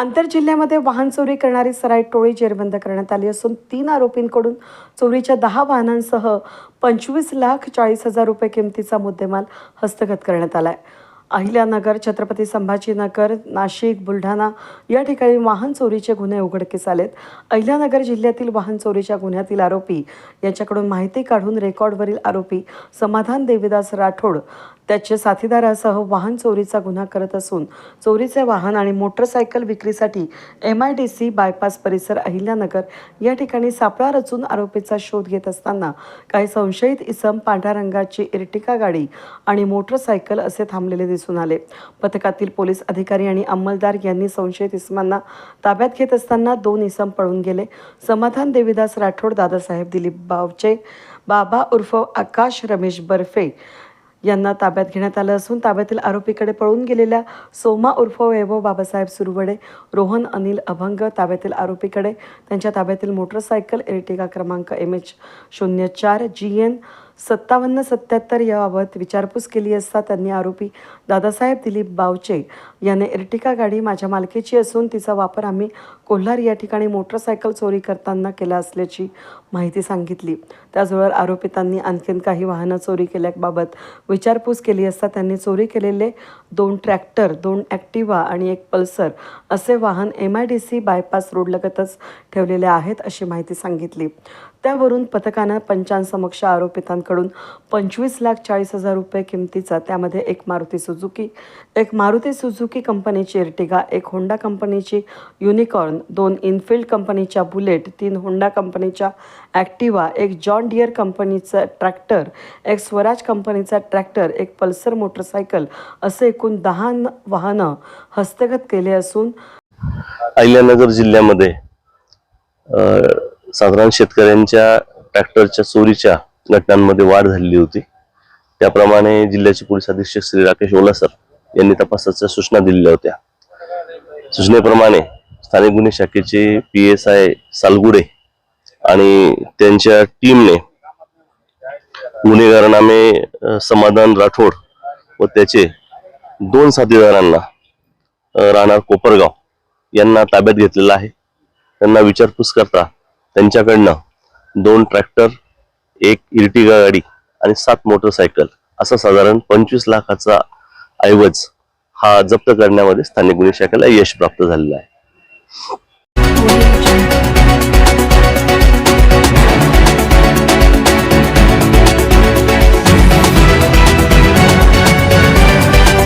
आंतरजिल्ह्यामध्ये जिल्ह्यामध्ये वाहन चोरी करणारी सराईट टोळी जेरबंद करण्यात आली असून तीन आरोपींकडून चोरीच्या दहा वाहनांसह पंचवीस लाख चाळीस हजार रुपये किमतीचा मुद्देमाल हस्तगत करण्यात आला आहे अहिल्यानगर छत्रपती संभाजीनगर नाशिक बुलढाणा या ठिकाणी वाहन चोरीचे गुन्हे उघडकीस आलेत. अहिल्यानगर जिल्ह्यातील वाहन चोरीच्या गुन्ह्यातील आरोपी यांच्याकडून माहिती काढून रेकॉर्डवरील आरोपी समाधान देवीदास राठोड त्याचे साथीदारासह वाहन चोरीचा गुन्हा करत असून चोरीचे वाहन आणि मोटरसायकल विक्रीसाठी M I D C bypass परिसर अहिल्यानगर या ठिकाणी सापळा रचून आरोपीचा शोध घेत असताना काही संशयित इसम पांढऱ्या रंगाची इर्टिका गाडी आणि मोटरसायकल असे थांबलेले दिसून आले. पथकातील पोलीस अधिकारी आणि अंमलदार यांनी संशयित इसमांना ताब्यात घेत असताना दोन इसम पळून गेले. समाधान देवीदास राठोड दादासाहेब दिलीप बावचे बाबा उर्फ आकाश रमेश बर्फे यांना ताब्यात घेण्यात आलं असून ताब्यातील आरोपीकडे पळून गेलेल्या सोमा उर्फ वैभव बाबासाहेब सुरवडे रोहन अनिल अभंग ताब्यातील आरोपीकडे त्यांच्या ताब्यातील मोटरसायकल एर्टिगा क्रमांक एम एच शून्य चार जी एन सत्तावन्न सत्याहत्तर याबाबत विचारपूस केली असता त्यांनी आरोपी दादासाहेब दिलीप बावचे याने इर्टिका गाडी माझ्या मालकीची असून तिचा वापर आम्ही कोल्हार या ठिकाणी मोटरसायकल चोरी करताना केला असल्याची माहिती सांगितली. त्याचबरोबर आरोपितांनी आणखीन काही वाहनं चोरी केल्याबाबत विचारपूस केली असता त्यांनी चोरी केलेले दोन ट्रॅक्टर दोन ॲक्टिवा आणि एक पल्सर असे वाहन M I D C bypass रोडलगतच ठेवलेले आहेत अशी माहिती सांगितली. त्यावरून पथकानं पंचांसमक्ष आरोपितांकडून पंचवीस लाख चाळीस हजार रुपये किमतीचा त्यामध्ये एक मारुती सुझुकी एक मारुती सुझुकी कंपनीची एर्टिगा एक होंडा कंपनीची युनिकॉर्न दोन इनफिल्ड कंपनीच्या बुलेट तीन होंडा कंपनीच्या ॲक्टिवा एक जॉन डियर कंपनीचा ट्रॅक्टर एक स्वराज कंपनीचा ट्रॅक्टर एक पल्सर मोटरसायकल असे एकूण दहा वाहनं हस्तगत केले असून अहिल्यानगर जिल्ह्यामध्ये साधारण शेतकऱ्यांच्या ट्रॅक्टरच्या चोरीच्या घटनांमध्ये वाढ झालेली होती. त्याप्रमाणे जिल्ह्याचे पोलीस अधीक्षक श्री राकेश ओलासर यांनी तपासाच्या सूचना दिलेल्या होत्या. सूचनेप्रमाणे स्थानिक गुन्हे शाखेचे पी एस आय सालगुडे आणि त्यांच्या टीमने गुन्हेगारनामे समाधान राठोड व त्याचे दोन साथीदारांना राहणार कोपरगाव यांना ताब्यात घेतलेला आहे. त्यांना विचारपूस करता त्यांच्याकडनं दोन ट्रॅक्टर एक इर्टिगा गाडी आणि सात मोटरसायकल असा साधारण पंचवीस लाखाचा ऐवज हा जप्त करण्यामध्ये स्थानिक गुन्हे शाखेला यश प्राप्त झालेलं आहे.